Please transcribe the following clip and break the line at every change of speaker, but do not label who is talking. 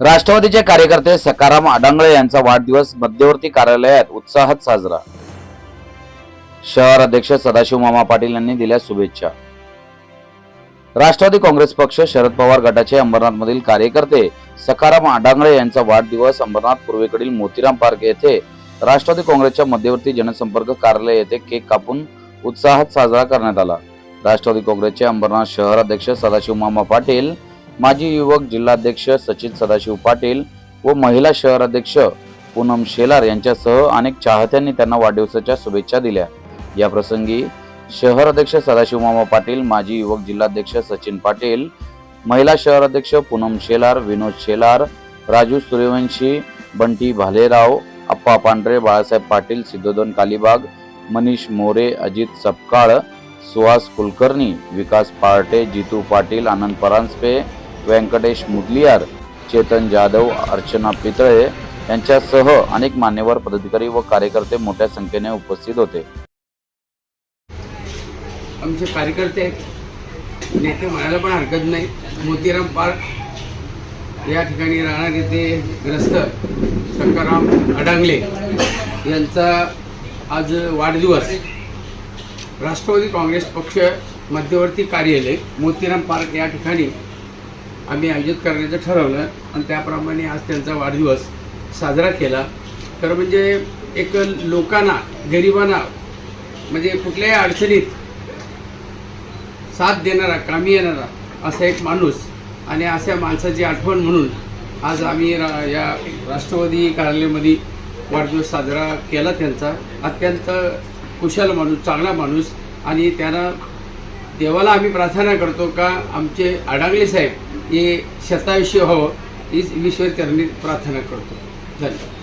राष्ट्रवादीचे कार्यकर्ते सकाराम आडांगळे यांचा वाढदिवस मध्यवर्ती कार्यालयात उत्साहात साजरा. शहर अध्यक्ष सदाशिव मामा पाटील यांनी दिल्या शुभेच्छा. राष्ट्रवादी काँग्रेस पक्ष शरद पवार गटाचे अंबरनाथमधील कार्यकर्ते सकाराम आडांगळे यांचा वाढदिवस अंबरनाथ पूर्वेकडील मोतीराम पार्क येथे राष्ट्रवादी काँग्रेसच्या मध्यवर्ती जनसंपर्क कार्यालय येथे केक कापून उत्साहात साजरा करण्यात आला. राष्ट्रवादी काँग्रेसचे अंबरनाथ शहर अध्यक्ष सदाशिव मामा पाटील माजी युवक जिल्हाध्यक्ष सचिन सदाशिव पाटील व महिला शहर अध्यक्ष पूनम शेलार यांच्यासह अनेक चाहत्यांनी त्यांना वाढदिवसाच्या शुभेच्छा दिल्या. या प्रसंगी शहर अध्यक्ष सदाशिव मामा पाटील माजी युवक जिल्हाध्यक्ष सचिन पाटील महिला शहर अध्यक्ष पूनम शेलार विनोद शेलार राजू सूर्यवंशी बंटी भालेराव अप्पा पांढरे बाळासाहेब पाटील सिद्धोदन कालीबाग मनीष मोरे अजित सपकाळ सुहास कुलकर्णी विकास पार्टे जितू पाटील आनंद परांजपे व्यंकटेश मुदलियार चेतन जाधव अर्चना पितळे यांच्यासह अनेक मान्यवर पदाधिकारी व कार्यकर्ते मोठ्या संख्येने उपस्थित होते.
आमचे कार्यकर्ते नेते म्हणायला पण हरकत नाही. मोतीराम पार्क या ठिकाणी राहणारे ते ग्रस्त शंकरराम अडांगले यांचा आज वाढदिवस. राष्ट्रवादी काँग्रेस पक्ष मध्यवर्ती कार्यालय मोतीराम पार्क या ठिकाणी आम्ही आयोजित करण्याचं ठरवलं आणि त्याप्रमाणे आज त्यांचा वाढदिवस साजरा केला. तर म्हणजे एक लोकांना गरिबांना म्हणजे कुठल्याही अडचणीत साथ देणारा कामी येणारा असा एक माणूस आणि अशा माणसाची आठवण म्हणून आज आम्ही रा या राष्ट्रवादी कार्यालयामध्ये वाढदिवस साजरा केला त्यांचा. अत्यंत कुशल माणूस चांगला माणूस. आणि त्यांना देवाला आम्ही प्रार्थना करतो का आमचे अडांगले साहेब हे शतायुष्य हो हीच ईश्वर त्यांनी प्रार्थना करतो. धन्यवाद.